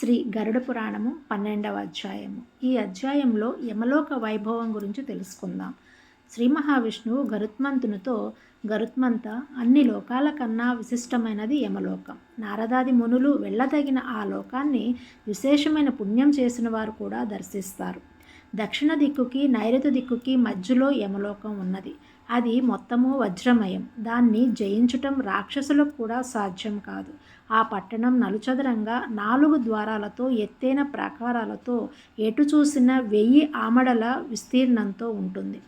శ్రీ గరుడ పురాణము పన్నెండవ అధ్యాయము. ఈ అధ్యాయంలో యమలోక వైభవం గురించి తెలుసుకుందాం. శ్రీ మహావిష్ణువు గరుత్మంతునితో గరుత్మంత అన్ని లోకాల కన్నా విశిష్టమైనది యమలోకం. నారదాది మునులు వెళ్ళదగిన ఆ లోకాన్ని విశేషమైన పుణ్యం చేసిన వారు కూడా దర్శిస్తారు. దక్షిణ దిక్కుకి నైరుతి దిక్కుకి మధ్యలో యమలోకం ఉన్నది. అది మొత్తము వజ్రమయం. దాన్ని జయించటం రాక్షసులకు కూడా సాధ్యం కాదు. ఆ పట్టణం నలుచదరంగా నాలుగు ద్వారాలతో ఎత్తైన ప్రాకారాలతో ఎటు చూసిన వెయ్యి ఆమడల విస్తీర్ణంతో ఉంటుంది.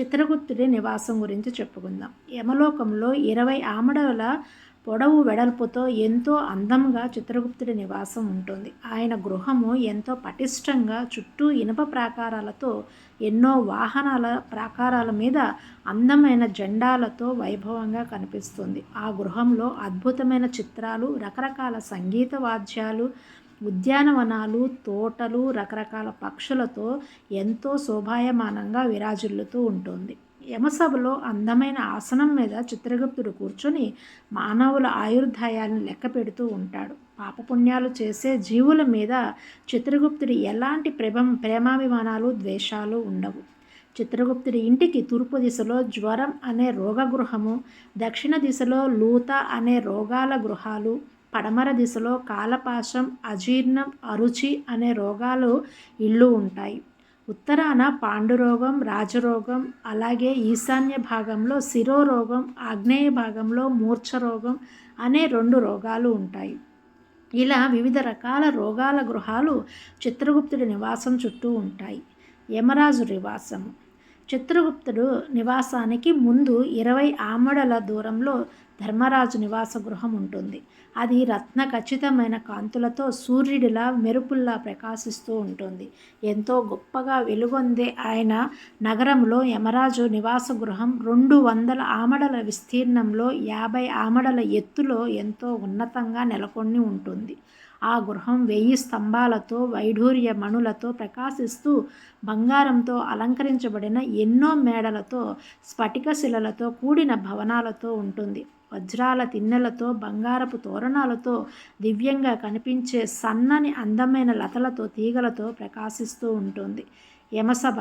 చిత్రగుప్తుడి నివాసం గురించి చెప్పుకుందాం. యమలోకంలో ఇరవై ఆమడల పొడవు వెడల్పుతో ఎంతో అందంగా చిత్రగుప్తుడి నివాసం ఉంటుంది. ఆయన గృహము ఎంతో పటిష్టంగా చుట్టూ ఇనుప ప్రాకారాలతో ఎన్నో వాహనాల ప్రాకారాల మీద అందమైన జెండాలతో వైభవంగా కనిపిస్తుంది. ఆ గృహంలో అద్భుతమైన చిత్రాలు రకరకాల సంగీత వాద్యాలు ఉద్యానవనాలు తోటలు రకరకాల పక్షులతో ఎంతో శోభాయమానంగా విరాజిల్లుతూ ఉంటుంది. యమసభలో అందమైన ఆసనం మీద చిత్రగుప్తుడు కూర్చొని మానవుల ఆయుర్దాయాలను లెక్క పెడుతూ ఉంటాడు. పాపపుణ్యాలు చేసే జీవుల మీద చిత్రగుప్తుడి ఎలాంటి ప్రేమ ప్రేమాభిమానాలు ద్వేషాలు ఉండవు. చిత్రగుప్తుడి ఇంటికి తూర్పు దిశలో జ్వరం అనే రోగగృహము దక్షిణ దిశలో లూత అనే రోగాల గృహాలు పడమర దిశలో కాలపాశం అజీర్ణం అరుచి అనే రోగాలు ఇళ్ళు ఉంటాయి. ఉత్తరాన పాండురోగం రాజరోగం అలాగే ఈశాన్య భాగంలో శిరోరోగం ఆగ్నేయ భాగంలో మూర్ఛరోగం అనే రెండు రోగాలు ఉంటాయి. ఇలా వివిధ రకాల రోగాల గృహాలు చిత్రగుప్తుడి నివాసం చుట్టూ ఉంటాయి. యమరాజు నివాసము. చిత్రగుప్తుడు నివాసానికి ముందు ఇరవై ఆమడల దూరంలో ధర్మరాజు నివాస గృహం ఉంటుంది. అది రత్న ఖచ్చితమైన కాంతులతో సూర్యుడిలా మెరుపుల్లా ప్రకాశిస్తూ ఉంటుంది. ఎంతో గొప్పగా వెలుగొందే ఆయన నగరంలో యమరాజు నివాస గృహం రెండు వందల ఆమడల విస్తీర్ణంలో యాభై ఆమడల ఎత్తులో ఎంతో ఉన్నతంగా నెలకొని ఉంటుంది. ఆ గృహం వెయ్యి స్తంభాలతో వైఢూర్య మణులతో ప్రకాశిస్తూ బంగారంతో అలంకరించబడిన ఎన్నో మేడలతో స్ఫటిక శిలలతో కూడిన భవనాలతో ఉంటుంది. వజ్రాల తిన్నెలతో బంగారపు తోరణాలతో దివ్యంగా కనిపించే సన్నని అందమైన లతలతో తీగలతో ప్రకాశిస్తూ ఉంటుంది. యమసభ.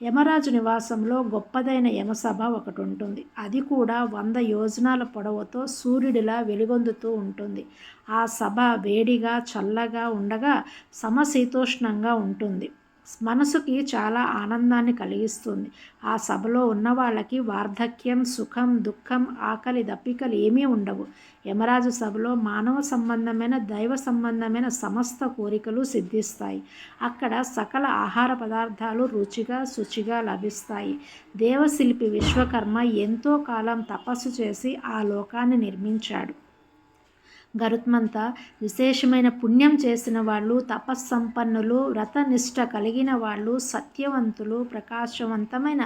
యమరాజు నివాసంలో గొప్పదైన యమసభ ఒకటి ఉంటుంది అది కూడా వంద యోజనాల పొడవుతో సూర్యుడిలా వెలుగొందుతూ ఉంటుంది. ఆ సభ వేడిగా చల్లగా ఉండగా సమశీతోష్ణంగా ఉంటుంది. మనసుకి చాలా ఆనందాన్ని కలిగిస్తుంది. ఆ సభలో ఉన్న వాళ్ళకి వార్ధక్యం సుఖం దుఃఖం ఆకలి దప్పికలు ఏమీ ఉండవు. యమరాజు సభలో మానవ సంబంధమైన దైవ సంబంధమైన సమస్త కోరికలు సిద్ధిస్తాయి. అక్కడ సకల ఆహార పదార్థాలు రుచిగా శుచిగా లభిస్తాయి. దేవశిల్పి విశ్వకర్మ ఎంతో కాలం తపస్సు చేసి ఆ లోకాన్ని నిర్మించాడు. గరుత్మంత విశేషమైన పుణ్యం చేసిన వాళ్ళు తపస్సంపన్నులు వ్రతనిష్ట కలిగిన వాళ్ళు సత్యవంతులు ప్రకాశవంతమైన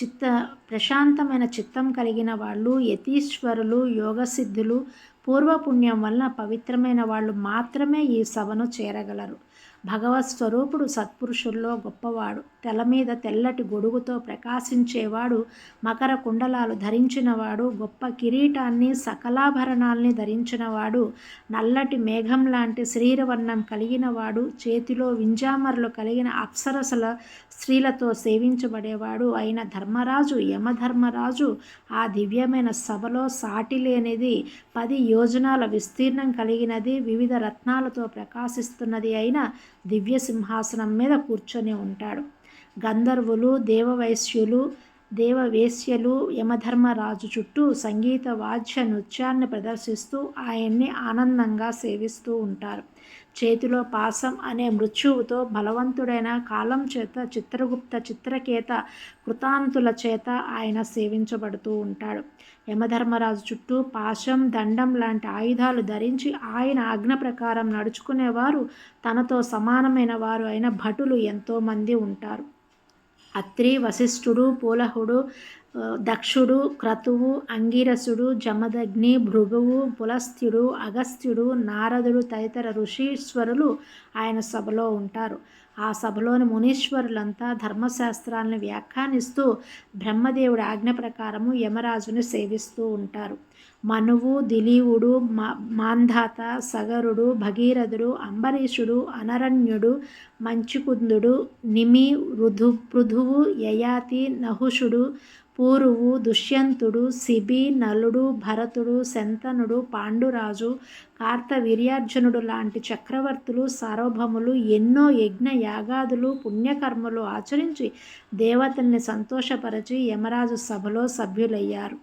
చిత్త ప్రశాంతమైన చిత్తం కలిగిన వాళ్ళు యతీశ్వరులు యోగసిద్ధులు పూర్వపుణ్యం వలన పవిత్రమైన వాళ్ళు మాత్రమే ఈ సభను చేరగలరు. భగవత్ స్వరూపుడు సత్పురుషుల్లో గొప్పవాడు. తెల మీద తెల్లటి గొడుగుతో ప్రకాశించేవాడు మకర కుండలాలు ధరించినవాడు గొప్ప కిరీటాన్ని సకలాభరణాల్ని ధరించినవాడు నల్లటి మేఘం లాంటి శరీరవర్ణం కలిగినవాడు చేతిలో వింజామరలు కలిగిన అప్సరసల స్త్రీలతో సేవించబడేవాడు అయిన ధర్మరాజు యమధర్మరాజు ఆ దివ్యమైన సభలో సాటి లేనిది పది యోజనాల విస్తీర్ణం కలిగినది వివిధ రత్నాలతో ప్రకాశిస్తున్నది అయిన దివ్య సింహాసనం మీద కూర్చొని ఉంటాడు. గంధర్వులు దేవవైశ్యులు దేవవేశ్యలు యమధర్మరాజు చుట్టూ సంగీత వాద్య నృత్యాన్ని ప్రదర్శిస్తూ ఆయన్ని ఆనందంగా సేవిస్తూ ఉంటారు. చేతిలో పాసం అనే మృత్యువుతో బలవంతుడైన కాలం చేత చిత్రగుప్త చిత్రకేత కృతాంతుల చేత ఆయన సేవించబడుతూ ఉంటాడు. యమధర్మరాజు చుట్టూ పాశం దండం లాంటి ఆయుధాలు ధరించి ఆయన ఆజ్ఞ ప్రకారం నడుచుకునేవారు. తనతో సమానమైన వారు అయిన భటులు ఎంతోమంది ఉంటారు. అత్రి వశిష్ఠుడు పూలహుడు దక్షుడు క్రతువు అంగిరసుడు జమదగ్ని భృగువు పులస్త్యుడు అగస్త్యుడు నారదుడు తదితర ఋషీశ్వరులు ఆయన సభలో ఉంటారు. ఆ సభలోని మునీశ్వరులంతా ధర్మశాస్త్రాలను వ్యాఖ్యానిస్తూ బ్రహ్మదేవుడి ఆజ్ఞ ప్రకారము యమరాజుని సేవిస్తూ ఉంటారు. మనువు దిలీవుడు మా మాంధాత సగరుడు భగీరథుడు అంబరీషుడు అనరణ్యుడు మంచుకుందుడు నిమి రుధు పృథువు యయాతి నహుషుడు పూరువు దుష్యంతుడు శిబి నలుడు భరతుడు శంతనుడు పాండురాజు కార్తవీర్యార్జునుడు లాంటి చక్రవర్తులు సార్వభౌములు ఎన్నో యజ్ఞ యాగాదులు పుణ్యకర్మలు ఆచరించి దేవతల్ని సంతోషపరచి యమరాజు సభలో సభ్యులయ్యారు.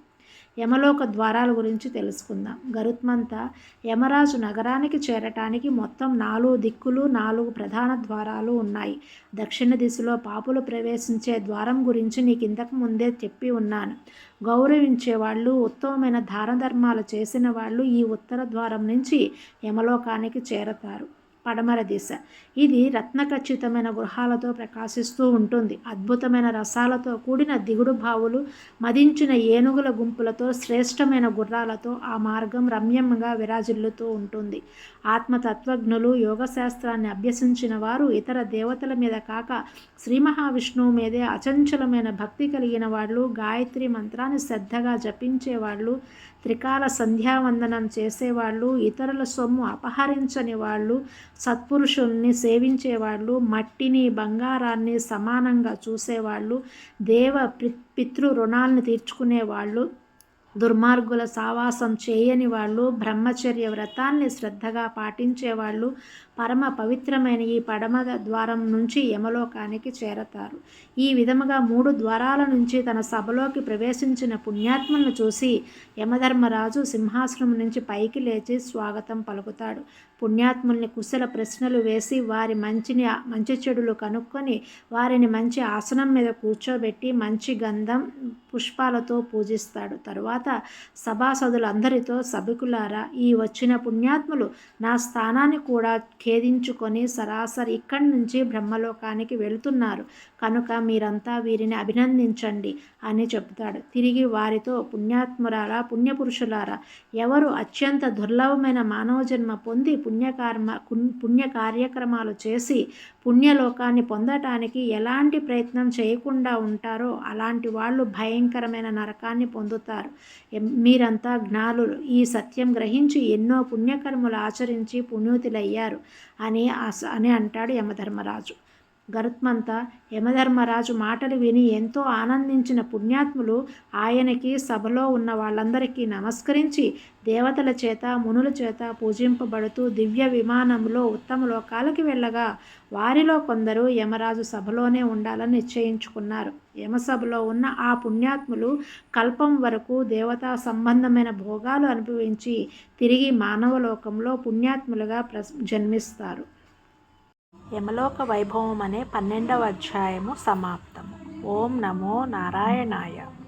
యమలోక ద్వారాల గురించి తెలుసుకుందాం. గరుత్మంత యమరాజు నగరానికి చేరటానికి మొత్తం నాలుగు దిక్కులు నాలుగు ప్రధాన ద్వారాలు ఉన్నాయి. దక్షిణ దిశలో పాపులు ప్రవేశించే ద్వారం గురించి నీకు ఇంతకు ముందే చెప్పి ఉన్నాను. గౌరవించే వాళ్ళు ఉత్తమమైన దాన ధర్మాలు చేసిన వాళ్ళు ఈ ఉత్తర ద్వారం నుంచి యమలోకానికి చేరతారు. పడమర దిశ. ఇది రత్నఖచ్చితమైన గృహాలతో ప్రకాశిస్తూ ఉంటుంది. అద్భుతమైన రసాలతో కూడిన దిగుడు బావులు మదించిన ఏనుగుల గుంపులతో శ్రేష్టమైన గుర్రాలతో ఆ మార్గం రమ్యంగా విరాజిల్లుతూ ఉంటుంది. ఆత్మతత్వజ్ఞులు యోగశాస్త్రాన్ని అభ్యసించిన వారు ఇతర దేవతల మీద కాక శ్రీ మహావిష్ణువు మీదే అచంచలమైన భక్తి కలిగిన వాళ్ళు గాయత్రి మంత్రాన్ని శ్రద్ధగా జపించేవాళ్ళు త్రికాల సంధ్యావందనం చేసేవాళ్ళు ఇతరుల సొమ్ము అపహరించని వాళ్ళు సత్పురుషుల్ని సేవించేవాళ్ళు మట్టిని బంగారాన్ని సమానంగా చూసేవాళ్ళు దేవ పితృ రుణాలను తీర్చుకునేవాళ్ళు దుర్మార్గుల సావాసం చేయని వాళ్ళు బ్రహ్మచర్య వ్రతాన్ని శ్రద్ధగా పాటించేవాళ్ళు పరమ పవిత్రమైన ఈ పడమ ద్వారం నుంచి యమలోకానికి చేరతారు. ఈ విధముగా మూడు ద్వారాల నుంచి తన సభలోకి ప్రవేశించిన పుణ్యాత్మలను చూసి యమధర్మరాజు సింహాసనం నుంచి పైకి లేచి స్వాగతం పలుకుతాడు. పుణ్యాత్ముల్ని కుశల ప్రశ్నలు వేసి వారి మంచిని మంచి చెడులు కనుక్కొని వారిని మంచి ఆసనం మీద కూర్చోబెట్టి మంచి గంధం పుష్పాలతో పూజిస్తాడు. తరువాత సభాసదులందరితో సభికులారా ఈ వచ్చిన పుణ్యాత్ములు నా స్థానాన్ని కూడా ఖేదించుకొని సరాసరి ఇక్కడి నుంచి బ్రహ్మలోకానికి వెళుతున్నారు. కనుక మీరంతా వీరిని అభినందించండి అని చెబుతాడు. తిరిగి వారితో పుణ్యాత్మురారా పుణ్యపురుషులారా ఎవరు అత్యంత దుర్లభమైన మానవ జన్మ పొంది పుణ్యకర్మ పుణ్య కార్యక్రమాలు చేసి పుణ్యలోకాన్ని పొందటానికి ఎలాంటి ప్రయత్నం చేయకుండా ఉంటారో అలాంటి వాళ్ళు భయంకరమైన నరకాన్ని పొందుతారు. మీరంతా జ్ఞానులు. ఈ సత్యం గ్రహించి ఎన్నో పుణ్యకర్మలు ఆచరించి పుణ్యుతులయ్యారు అని అని అంటాడు యమధర్మరాజు. గరుత్మంత యమధర్మరాజు మాటలు విని ఎంతో ఆనందించిన పుణ్యాత్ములు ఆయనకి సభలో ఉన్న వాళ్ళందరికీ నమస్కరించి దేవతల చేత మునుల చేత పూజింపబడుతూ దివ్య విమానంలో ఉత్తమ లోకాలకి వెళ్ళగా వారిలో కొందరు యమరాజు సభలోనే ఉండాలని నిశ్చయించుకున్నారు. యమసభలో ఉన్న ఆ పుణ్యాత్ములు కల్పం వరకు దేవతా సంబంధమైన భోగాలు అనుభవించి తిరిగి మానవలోకంలో పుణ్యాత్ములుగా ప్ర జన్మిస్తారు. యమలోక వైభవం అనే పన్నెండవ అధ్యాయము సమాప్తము. ఓం నమో నారాయణాయ.